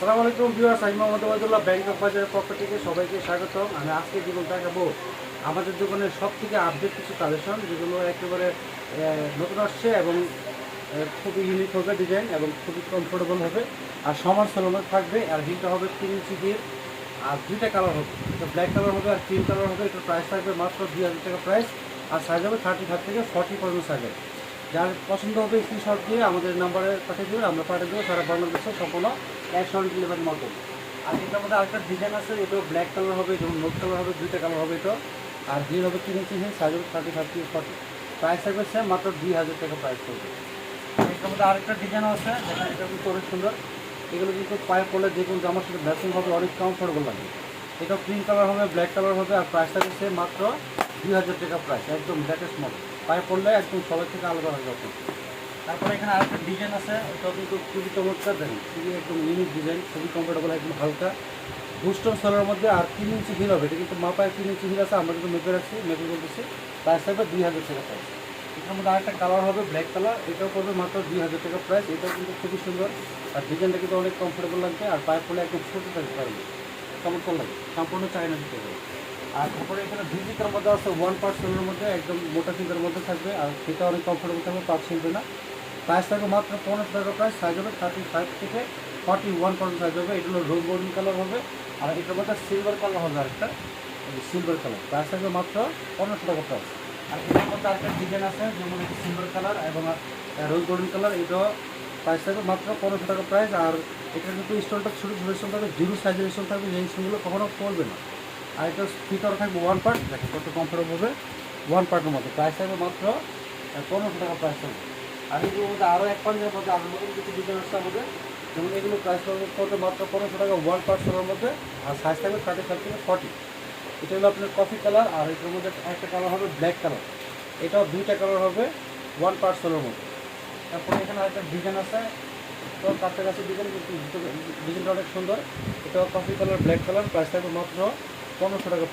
আসসালামু আলাইকুম ভিউয়ার্স, আমি মোহাম্মদ ওবায়দুল্লাহ ব্যাংক অফ বাজারের পক্ষ থেকে সবাইকে স্বাগতম। আমি আজকে যেগুলো দেখাবো আমাদের দোকানের সব থেকে আপডেট কিছু কালেকশন যেগুলো একেবারে নতুন আসছে এবং খুবই ইউনিক হবে ডিজাইন এবং খুবই কমফোর্টেবল হবে। আর সমান সলমে থাকবে, আর হিলটা হবে তিন ইঞ্চি দিয়ে। আর দুইটা কালার হবে, এটা ব্ল্যাক কালার হবে আর ক্রিম কালার হবে, এটার প্রাইস থাকবে মাত্র দুই হাজার টাকা প্রাইস আর সাইজ হবে থার্টি ফাইভ থেকে ফর্টি পর্যন্ত সাইজ হবে যার পছন্দ হবে স্ক্রিনশট দিয়ে আমাদের নাম্বারে পাঠিয়ে দেবেন, আমরা পাঠিয়ে দেবো, সারা বাংলাদেশে সম্পূর্ণ ক্যাশ অন ডেলিভারির মতো আর এটার মধ্যে আরেকটা ডিজাইন আছে এটাও ব্ল্যাক কালার হবে যেমন নোট কালার হবে, দুইটা কালার হবে এটা। আর হিল হবে তিন inch size thirty five forty price থাকবে সেম মাত্র দুই হাজার টাকা প্রাইস করবে এটার মধ্যে আরেকটা ডিজাইন আছে, দেখেন এটা কিন্তু অনেক সুন্দর। এগুলো কিন্তু পায়ে পড়লে যে কোনো জামার সাথে ম্যাচিং হবে, অনেক কমফোর্টেবল লাগে। এটা ক্রিম কালার হবে ব্ল্যাক কালার হবে, আর প্রাইস থাকবে সে মাত্র দুই হাজার টাকা প্রাইস একদম লেটেস্ট মডেল পায়ে পড়লে একদম সবার থেকে আলাদা হয়ে যাবে। তারপরে এখানে আরেকটা ডিজাইন আছে এটাও কিন্তু খুবই চমৎকার দেখেন, খুবই একদম ইউনিক ডিজাইন খুবই কমফোর্টেবল একদম হালকা। বুস্টন সোলার মধ্যে আর তিন ইঞ্চি হিল হবে, এটা কিন্তু মাপায় তিন ইঞ্চি হিল আছে, আমরা কিন্তু মেপে রাখছি, মেপে বলতেছি প্রাইস থাকবে দুই হাজার টাকা প্রাইস এটার মধ্যে আরেকটা কালার হবে ব্ল্যাক কালার এটাও পড়বে মাত্র দুই হাজার টাকা প্রাইস এটাও কিন্তু খুবই সুন্দর। আর ডিজাইনটা কিন্তু অনেক কমফোর্টেবল লাগবে, আর পায়ে পড়লে একদম ছোটো থাকতে পারবে চমৎকার লাগে, সম্পূর্ণ চায়না দিতে হবে। আর তারপরে এখানে দুই ফিতার মধ্যে আছে ওয়ান পার্ট পার্সেন্টের মধ্যে, একদম মোটা ফিতার মধ্যে থাকবে, আর সেটা অনেক কমফোর্টেবল থাকবে পাপ ছিলবে না। প্রাইস থাকবে মাত্র পনেরোশো টাকা প্রাইস সাইজ হবে থার্টি ফাইভ থেকে ফর্টি ওয়ান পার্সেন্ট সাইজ হবে। এগুলো রোজ গোল্ডেন কালার হবে। আর এটার মধ্যে সিলভার কালার হবে আরেকটা। সিলভার কালার প্রাইস থাকবে মাত্র পনেরোশো টাকা প্রাইস আর এটার মধ্যে আরেকটা ডিজাইন আছে, যেমন একটা সিলভার কালার এবং রোজ গোল্ডেন কালার এটাও প্রাইস থাকবে মাত্র পনেরোশো টাকা প্রাইস আর এটা কিন্তু স্টোনটা ছোটো ছোটো স্টোন থাকবে জিরো সাইজের স্টোন থাকবে যে স্টোনগুলো কখনো পড়বে না। আর এটা স্পিকার থাকবে ওয়ান পার্ট দেখেন কত কমফোর্টেবল হবে। ওয়ান পার্টের মধ্যে। প্রাইস থাকবে মাত্র পনেরোশো টাকা প্রাইস থাকবে আর এগুলোর মধ্যে আরও এক পাঞ্জের মধ্যে কিছু ডিজাইন আসছে এগুলো মাত্র পনেরোশো টাকা ওয়ান মধ্যে, আর সাইজ থার্টি ফাইভ থেকে ফর্টি এটা হলো আপনার কফি কালার আর এটার মধ্যে একটা কালার হবে ব্ল্যাক কালার এটাও দুইটা কালার হবে ওয়ান মধ্যে। তারপরে এখানে ডিজাইন আছে। কাছে ডিজাইন ডিজাইনটা অনেক সুন্দর। Coffee colour black colour price থাকবে মাত্র পনেরোশো টাকা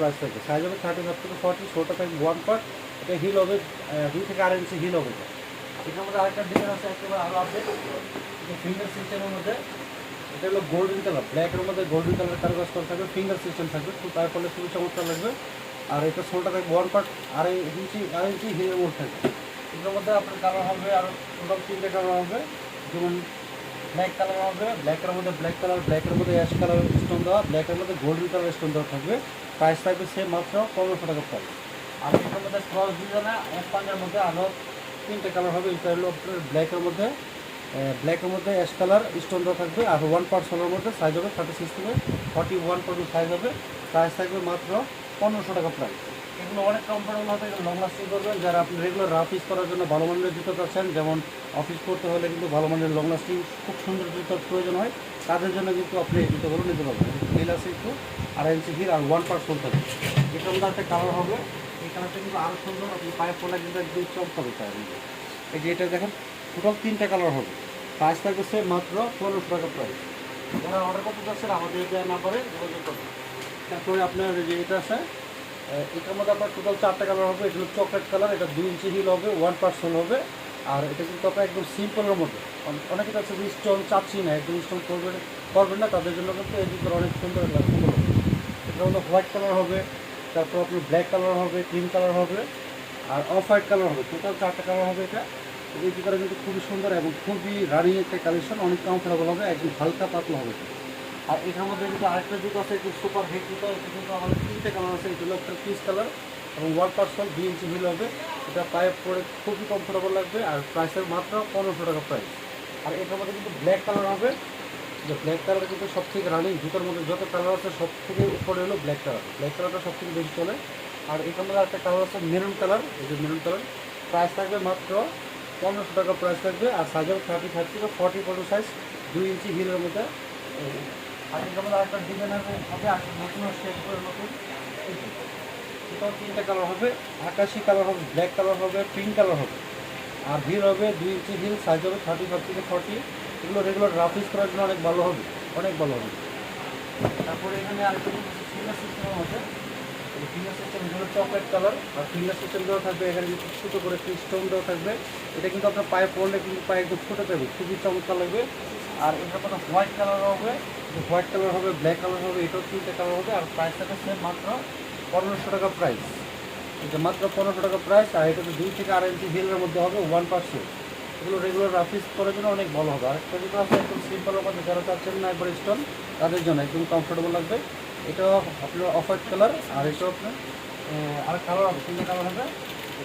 সাইজ হবে থার্টি ফাইভ থেকে ফর্টি ছোটো থাকবে ওয়ান পার্ট এটা হিল হবে দুই থেকে আড়াই ইঞ্চি হিল হবে। এটার মধ্যে আরেকটা ডিজাইন আছে, একেবারে আরও আপডেট ফিঙ্গার সিস্টেমের মধ্যে। এটা হলো গোল্ডেন কালার ব্ল্যাকের মধ্যে গোল্ডেন কালার কারুকাজ করা থাকবে ফিঙ্গার সিস্টেম থাকবে। খুব তার ফলে খুবই চমৎকার লাগবে। আর এটা সোলটা থাকবে ওয়ান পার্ট আড়াই ইঞ্চি আড়াই ইঞ্চি হিলের মধ্যে থাকবে। এটার মধ্যে আপনার কালার হবে আর টোটাল তিনটে কালার হবে। যেমন ব্ল্যাক কালার হবে ব্ল্যাকের মধ্যে ব্ল্যাক কালার ব্ল্যাকের মধ্যে অ্যাশ কালার স্টোন দেওয়া ব্ল্যাকের মধ্যে গোল্ডেন কালার স্টোন দেওয়া থাকবে। প্রাইস থাকবে সেম মাত্র পনেরোশো টাকা প্রাইস আর এটার মধ্যে ক্রস ডিজাইনে এক পাঞ্জার মধ্যে আরও তিনটে কালার হবে, এটা হলো আপনার ব্ল্যাকের মধ্যে ব্ল্যাকের মধ্যে অ্যাশ কালার স্টোন দেওয়া থাকবে, আর ওয়ান পার্ট সোলার মধ্যে সাইজ হবে থার্টি সিক্স থেকে ফর্টি ওয়ান পার্সেন্ট সাইজ হবে প্রাইস থাকবে মাত্র পনেরোশো টাকা প্রাইস এগুলো অনেক কমফোর্টেবল হবে লং লাস্টিং করবেন। যারা আপনি রেগুলার অফিস করার জন্য ভালো মানের জুতো চাচ্ছেন, যেমন অফিস করতে হলে কিন্তু ভালো মানের লং লাস্টিং খুব সুন্দর জুতোর প্রয়োজন হয়, তাদের জন্য কিন্তু আপনি এই জুতোগুলো নিতে পারবেন। হিল আছে একটু আড়াই ইঞ্চি হিল আর ওয়ান সোল থাকবে। মধ্যে একটা কালার হবে কালারটা কিন্তু আরও সুন্দর, আপনি পায়ে পড়লে কিন্তু একদম চমকাবে পায়ে এই যে এটা দেখেন, টোটাল তিনটা কালার হবে। প্রাইস থাকবে সে মাত্র পনেরোশো টাকা প্রাইস যারা অর্ডার করতে চাচ্ছেন, আমাদের এটা নাম্বারে যোগাযোগ করবেন তারপরে আপনার যে এটা আছে এটার মধ্যে আপনার টোটাল চারটা কালার হবে। এটা চকলেট কালার এটা দুই ইঞ্চি হিল হবে ওয়ান পার্সেন্ট হবে। আর এটা কিন্তু আপনার একদম সিম্পলের মধ্যে অনে- অনেকে আছে যে স্টোন চাচ্ছি না, একদম স্টোন করবেন করবেন না। তাদের জন্য কিন্তু এই জুতোর অনেক সুন্দর এটা হলো হোয়াইট কালার হবে। তারপর আপনার ব্ল্যাক কালার হবে ক্রিম কালার হবে, আর অফ হোয়াইট কালার হবে। টোটাল চারটা কালার হবে এটা। এই জুতোটা কিন্তু খুবই সুন্দর এবং খুবই রানিং একটা কালেকশন অনেক কমফোর্টেবল হবে, একদম হালকা পাতলা হবে। আর এটার মধ্যে কিন্তু আরেকটা জুতো আছে, একটু সুপার হিট জুতো এটা কিন্তু আমাদের তিনটে কালার আছে এটা হলো একটা পিস কালার এবং ওয়ান পার্সেন্ট দুই ইঞ্চি হিল হবে। এটা পায়ে পরে খুবই কমফোর্টেবল লাগবে, আর প্রাইসের মাত্র পনেরোশো টাকা প্রাইস আর এটার মধ্যে কিন্তু ব্ল্যাক কালার হবে যে ব্ল্যাক কালার কিন্তু সব থেকে রানিং জুতোর মধ্যে যত কালার আছে সব থেকে উপরে হলো ব্ল্যাক কালার ব্ল্যাক কালারটা সব থেকে বেশি চলে। আর এটার মধ্যে একটা কালার আছে মেরুন কালার এই যে মেরুন কালার প্রাইস থাকবে মাত্র পনেরোশো টাকা প্রাইস থাকবে, আর সাইজ হবে থার্টি ফাইভ থেকে ফর্টি পর্যন্ত সাইজ দুই ইঞ্চি হিলের মধ্যে। আর এটার মধ্যে আরেকটা ডিজাইন হবে আর নতুন করে নতুন। তিনটা কালার হবে, আকাশি কালার হবে ব্ল্যাক কালার হবে পিঙ্ক কালার হবে। আর হিল হবে দুই ইঞ্চি হিল সাইজ হবে থার্টি ফাইভ থেকে ফর্টি এগুলো রেগুলার রাফ ইউজ করার জন্য অনেক ভালো হবে, অনেক ভালো হবে। তারপরে এখানে আরেকটা ফিঙ্গার ফিঙ্গার সিস্টেম হলো চকলেট কালার আর ফিঙ্গার দেওয়া থাকবে এখানে ছোটো করে একটু স্টোন দেওয়া থাকবে, এটা কিন্তু আপনার পায়ে পড়লে কিন্তু পায়ে চমৎকার লাগবে। আর মধ্যে হোয়াইট হবে হোয়াইট কালার হবে ব্ল্যাক কালার হবে তিনটে কালার হবে, আর মাত্র পনেরোশো টাকা প্রাইস এটা মাত্র পনেরোশো টাকা প্রাইস আর এটা দুই থেকে আড়াই ইঞ্চি হিলের মধ্যে হবে ওয়ান পার্সেন্ট এগুলো রেগুলার রাফিস করার জন্য অনেক ভালো হবে। আরেকটা যেটা আছে, একদম সিম্পলের মধ্যে যারা চাচ্ছেন না একবার স্টোন তাদের জন্য একদম কমফোর্টেবল লাগবে। এটাও আপনার অফ হোয়াইট কালার আর এটাও আপনার আর কালার হবে, তিনটে কালার হবে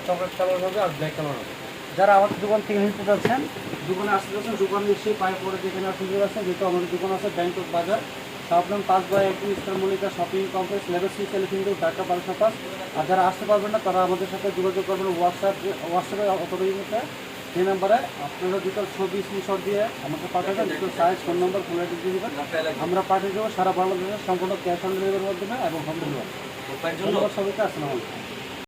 চকলেট কালার হবে আর ব্ল্যাক কালার হবে। যারা আমাদের দোকান থেকে নিতে যাচ্ছেন দোকানে আসতে যাচ্ছেন দোকানে এসে পায়ে পরে যেখানে সুযোগ আছে যেহেতু আমাদের দোকান আছে ব্যাংকক বাজার সাবনাম পাঁচ বাই একটি Eastern Mallika shopping complex level C সেলিফিন্ডু Dhaka বারোশো পাঁচ আর যারা আসতে পারবেন না, তারা আমাদের সাথে যোগাযোগ করবেন হোয়াটসঅ্যাপ হোয়াটসঅ্যাপে অথবা সেই নাম্বারে আপনারা দুটো ছবি স্ক্রিনশট দিয়ে আমাকে পাঠাবেন দুটো size phone number phone ID দিয়ে দেবেন। আমরা পাঠিয়ে দেবো সারা বাংলাদেশের সম্পূর্ণ ক্যাশ অন ডেলিভারির মাধ্যমে এবং হোম ডেলিভারি ধন্যবাদ সবাইকে আসসালামু আলাইকুম।